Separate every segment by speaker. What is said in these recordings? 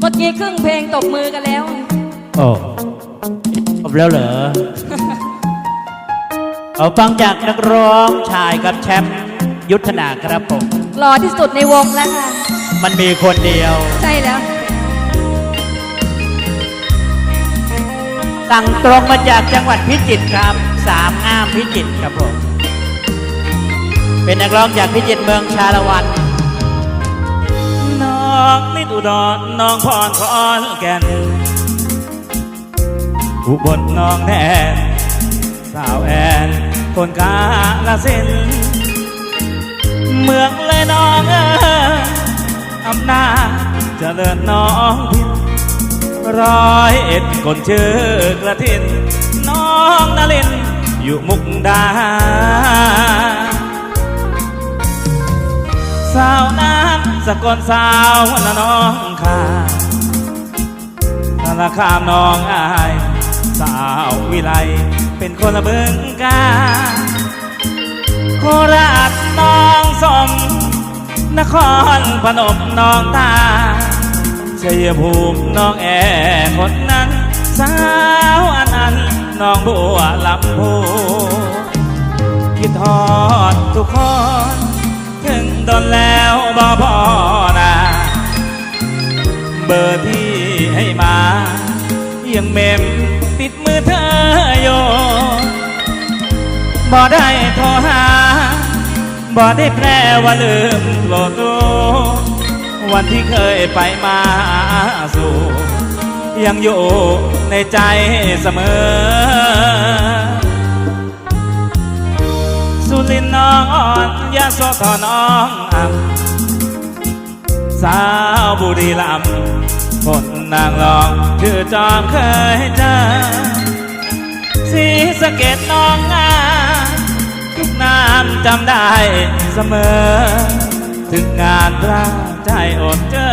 Speaker 1: เมื่อกี้ครึ่งเพลงตบมือกันแล้ว
Speaker 2: โอ้จบแล้วเหรอ เอาฟังจากนักร้องชายกับแชมป์ยุทธนาครับผม
Speaker 1: หล่อที่สุดในวงแล้วค่ะ
Speaker 2: มันมีคนเดียว
Speaker 1: ใช่แล้ว
Speaker 2: สั่งตรงมาจากจังหวัดพิจิตรครับ สามงามพิจิตรครับผม เป็นนักร้องจากพิจิตรเมืองชาละวัน
Speaker 3: น้ องนิดอุดรน้องพรขอนแก่นอุบลน้องแนนสาวแอนคนกาลสินเมืองเลยน้องเอออำนาจเจริญน้องพินร้อยเอ็ดคนชื่อกระทิน น้องนลินอยู่มุกดา สาวน้ำสกลสาวละน้องขาสารคามน้องอาย สาววิไลเป็นคนละเบิงกาโคราชน้องสม นครพนมน้องตาชัยภูมิน้องแอคนนั้นสาวอันนั้นน้องบัวลำพูคิดทอดทุกคน ดนแล้วบอพอนาเบอร์ที่ให้มายังเมมติดมือเธออยู่บ่ได้โทรหาบ่ได้แปลว่าลืมโปรดรู้วันที่เคยไปมาสู่ ยังอยู่ในใจเสมอ ยาโสธรน้องอ่ำสาวบุรีรัมย์คนนางรอง ชื่อจอมเคยเจอสีสะเก็ดน้องงามทุกน้ำจำได้เสมอ ถึงงานพระใจอดเจอ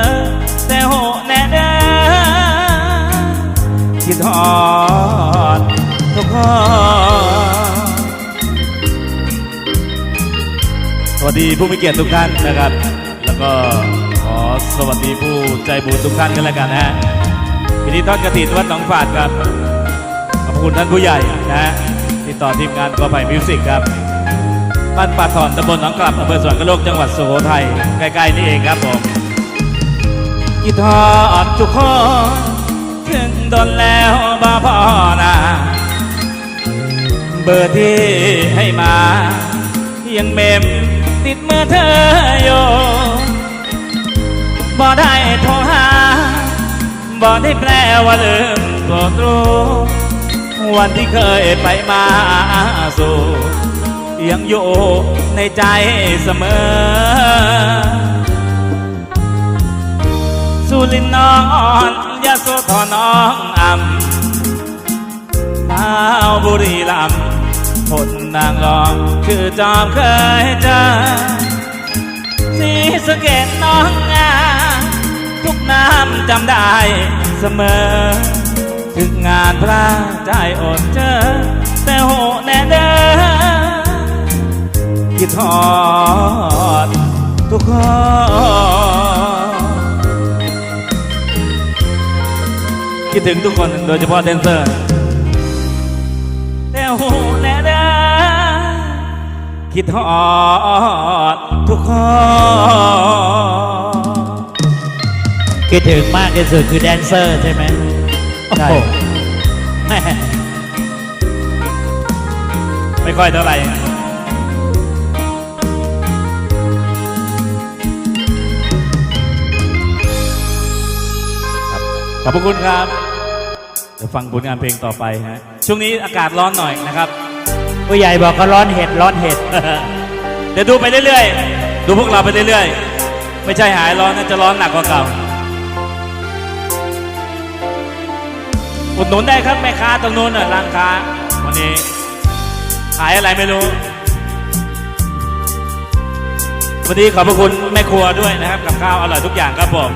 Speaker 3: แต่โหแน่เด้อคิดทอดทุกคน วัสดีผู้มีเกียรติทุกท่านนะครับ แล้วก็ขอสวัสดีผู้ใจบุญทุกท่านกันแล้วกันนะฮะพิธีทอดกฐินวัดหนองฝาดครับ ขอบคุณท่านผู้ใหญ่นะฮะติดต่อทีมงานกอไผ่มิวสิกครับบ้านป่าถอนตำบลหนองกลับอำเภอสวรรคโลกจังหวัดสุโขทัยใกล้ๆนี่เองครับผมกีทอดทุกคนถึงโดนแล้วบ้าพ่อนาเบอร์ที่ให้มายังเมม ติดมือเธออยู่บ่ได้โทรหาบ่ได้แปลว่าลืมโปรดรู้วันที่เคยไปมาสู่ยังอยู่ในใจเสมอ สุรินน้องอ่อนยาโสธรน้องอ่ำสาวบุรีรัมย์ คนนางรองชื่อจอมเคยเจอสีสะเกตน้องงาทุกน้ำจำได้เสมอ ถึงงานพระใจอดเจอ แต่โหแน่เด้อคิดทอดทุกคนคิดถึงทุกคนโดยเฉพาะแดนเซอร์ คิดทอดทุกคน
Speaker 2: คิดถึงมากที่สุดคือแดนเซอร์ใช่ไหม
Speaker 3: ใช่
Speaker 2: โอ้โหแม่
Speaker 3: ไม่ค่อยเท่าไหร่ขอบพระคุณครับ เดี๋ยวฟังผลงานเพลงต่อไปฮะ ช่วงนี้อากาศร้อนหน่อยนะครับ
Speaker 2: ผู้ใหญ่บอกก็ร้อนเห็ดร้อนเห็ด
Speaker 3: เดี๋ยวดูไปเรื่อยๆ ดูพวกเราไปเรื่อยๆ ไม่ใช่หายร้อนนะจะร้อนหนักกว่าเก่า อุดหนุนได้ครับแม่ค้าตรงนู้นน่ะร้านค้า วันนี้ ขายอะไรไม่รู้วันนี้ขอบพระคุณแม่ครัวด้วยนะครับ กับข้าวอร่อยทุกอย่างครับผม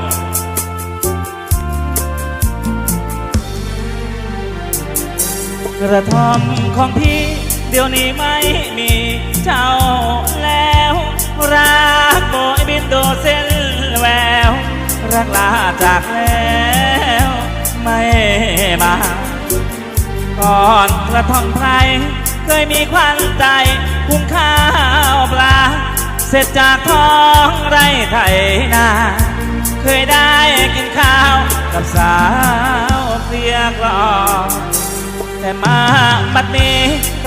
Speaker 3: กระท่อมของพี่ เดี๋ยวนี้ไม่มีเจ้าแล้ว รักโบยบินโดเส้นแวว รักลาจากแล้วไม่มา ก่อนกระท่อมไพรเคยมีควันใจคุ้งข้าวปลา เสร็จจากท้องไร่ไถนา เคยได้กินข้าวกับสาวเพียกลอแต่มาบัดนี้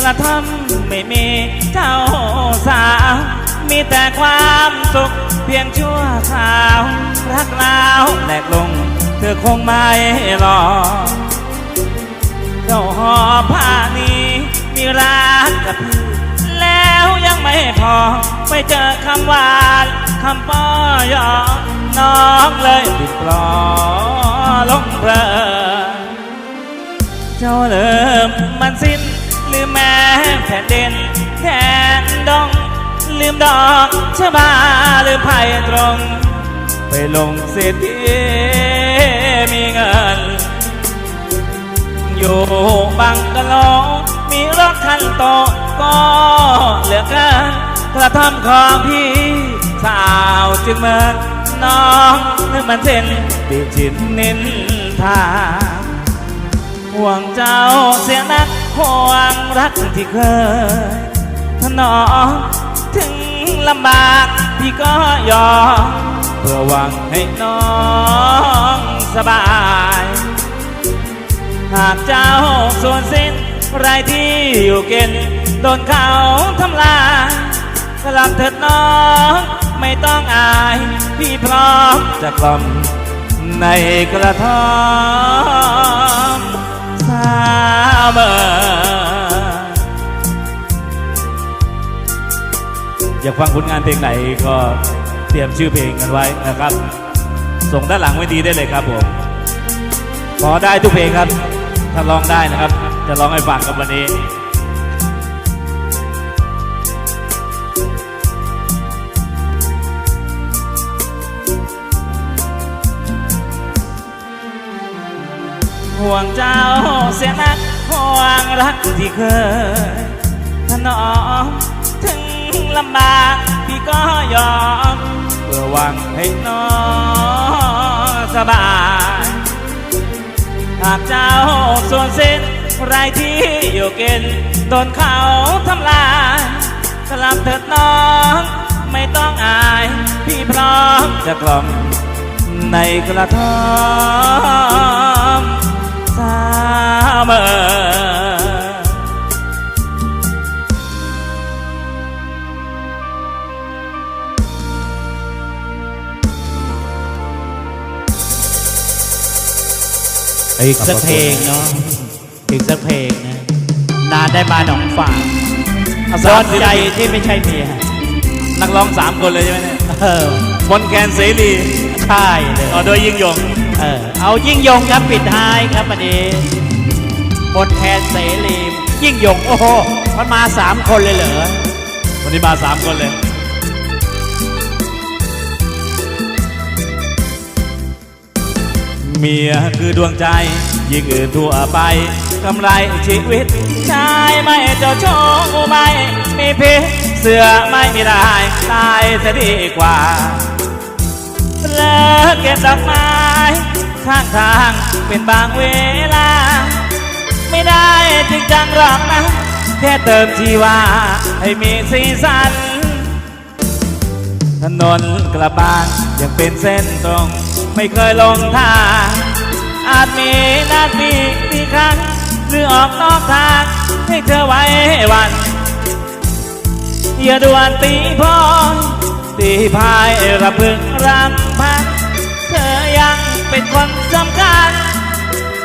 Speaker 3: กระท่อมไม่มีเจ้าสาว มีแต่ความสุขเพียงชั่วคราว รักล้วแหลกลง เธอคงไม่รอ เจ้าหอผ้านี้ มีรักกับพี่แล้วยังไม่พอ ไปเจอคำหวานคำป้อยอน้องเลยติดปลอลงเพลินเจ้าเริ่มมันสิ้นลืมแม่ นดินแทนดงลืมดอกชะบาลืมไผ่ตรง ไปลงเศรษฐีมีเงิน อยู่บังกะโลมีรถคันโตก็เหลือเกินกระทำของพี่สาวจึงเมือนน้องนึกมันเส้นปีจินนินทาห่วงเจ้าเสียนัก ห่วงรักที่เคยถนอมถึงลำบากพี่ก็ยอมเพื่อหวังให้น้องสบาย หากเจ้าส่วนสิ้นไรที่อยู่กินโดนเขาทำลายกลับเถิดน้องไม่ต้องอาย พี่พร้อมจะกล่อมในกระท่อมามออยากฟังผลงานเพลงไหนก็เตรียมชื่อเพลงกันไว้นะครับ ส่งด้านหลังไว้ดีได้เลยครับผมขอได้ทุกเพลงครับ ถ้าร้องได้นะครับ จะร้องให้ฟังกับวันนี้ ห่วงเจ้าเสียนักห่วงรักที่เคยถนอมถึงลำบากพี่ก็ยอมเพื่อหวังให้น้องสบายหากเจ้าส่วนสิ้นไรที่อยู่กินโดนเขาทำลายกลับเถิดน้องไม่ต้องอาย พี่พร้อมจะกล่อมในกระท่อมาวเมอ
Speaker 2: อีกสักเพลงเนาะอีกสักเพลงนะ นานได้มาหนองฝาง
Speaker 3: เอา
Speaker 2: ร้
Speaker 3: สา
Speaker 2: อ
Speaker 3: ม
Speaker 2: น
Speaker 3: ศิล
Speaker 2: ใจ
Speaker 3: ปิน
Speaker 2: ที่ไม่ใช่เมีย
Speaker 3: นักร้องสามคนเลยใช่ไหมเนี่ย
Speaker 2: เออ
Speaker 3: มนต์แคนเสรี
Speaker 2: ใช่เลย
Speaker 3: ต่อโดยยิ่งยง
Speaker 2: เออเอายิ่งยงครับปิดท้ายครับวันนี้บนแทนเสรียิ่งยงโอ้โหมันมาสามคนเลยเหรอ
Speaker 3: วันนี้มาสามคนเลยเมียคือดวงใจ ยิ่งอื่นทั่วไปกำไรชีวิตชายไม่เจ้าโชคไม่มีพิษเสือไม่มีได้ตายจะดีกว่าเลิกเก็บดอกไม้ ข้างทางเป็นบางเวลา ไม่ได้จริงจังหรอกนะ แค่เติมชีวาให้มีสีสัน ถนนกระบางยังเป็นเส้นตรง ไม่เคยลงทางอาจมีนาทีที่ครั้ง หรือออกนอกทางให้เธอไว้วันอย่าด่วนตีพอยตีพายระพึงรำพันเธอยัง เป็นคนสำคัญ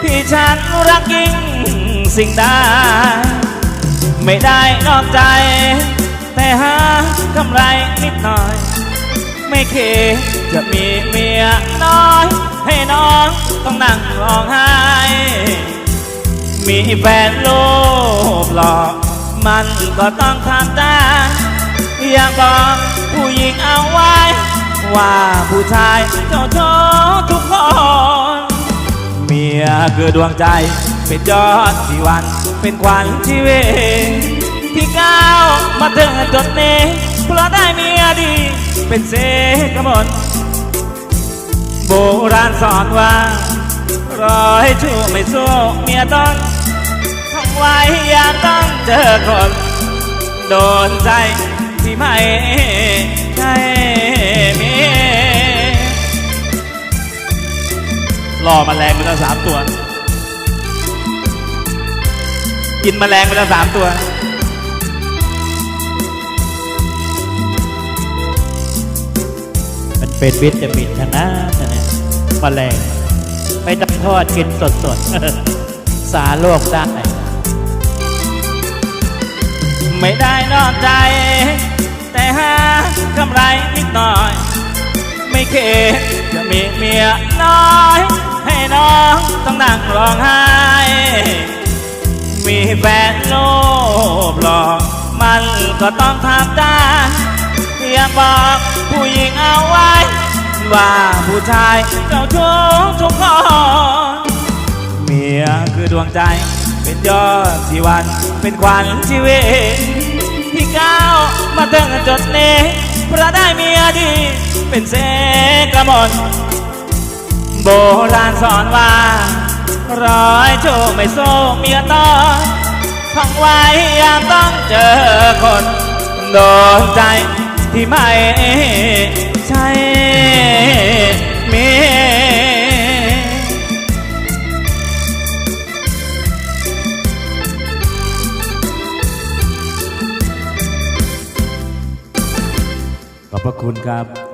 Speaker 3: ที่ฉันรักยิ่งสิ่งใดไม่ได้นอกใจ แต่หากำไรนิดหน่อย ไม่เคยจะมีเมียน้อย ให้น้องต้องนั่งร้องไห้ มีแฟนรูปหล่อมันก็ต้องทำได้อยากบอกผู้หญิงเอาไว้ ว่าผู้ชายเจ้าโชทุก คนเมียคือดวงใจ เป็นยอดชีวัน เป็นขวัญชีวิตที่ก้าวมาถึงจุดนี้เพราะได้เมียดี เป็นเสกมลโบราณสอนว่า ร้อยชู้ไม่สู้เมียต้องท่องไว้อย่าต้องเจอคน โดนใจที่ไม่ใช่ ล่อมแมลงไปแล้วสามตัว กินแมลงไปแล้วสามตัว
Speaker 2: มันเป็นวิตามินทั้งนั้นะเนี่ยแมลงไม่ต้องทอดกินสดๆ สาโรคได้
Speaker 3: ไม่ได้นอกใจ แต่หากำไรนิดหน่อย ไม่เคจะมีเมียน้อย น้องต้องนั่งร้องไห้ มีแฟนโลภหลอกมันก็ต้องทำได้อยากบอกผู้หญิงเอาไว้ ว่าผู้ชายเจ้าชู้ทุกคนเมียคือดวงใจ เป็นยอดชีวัน เป็นขวัญชีวิตที่ก้าวมาถึงจุดนี้เพราะได้เมียดี เป็นเสกมล โบราณสอนว่า ร้อยโชคไม่โซ่เมียต้อนท่องไว้ยามต้องเจอคน โดนใจที่ไม่ใช่เมียขอบพระคุณครับ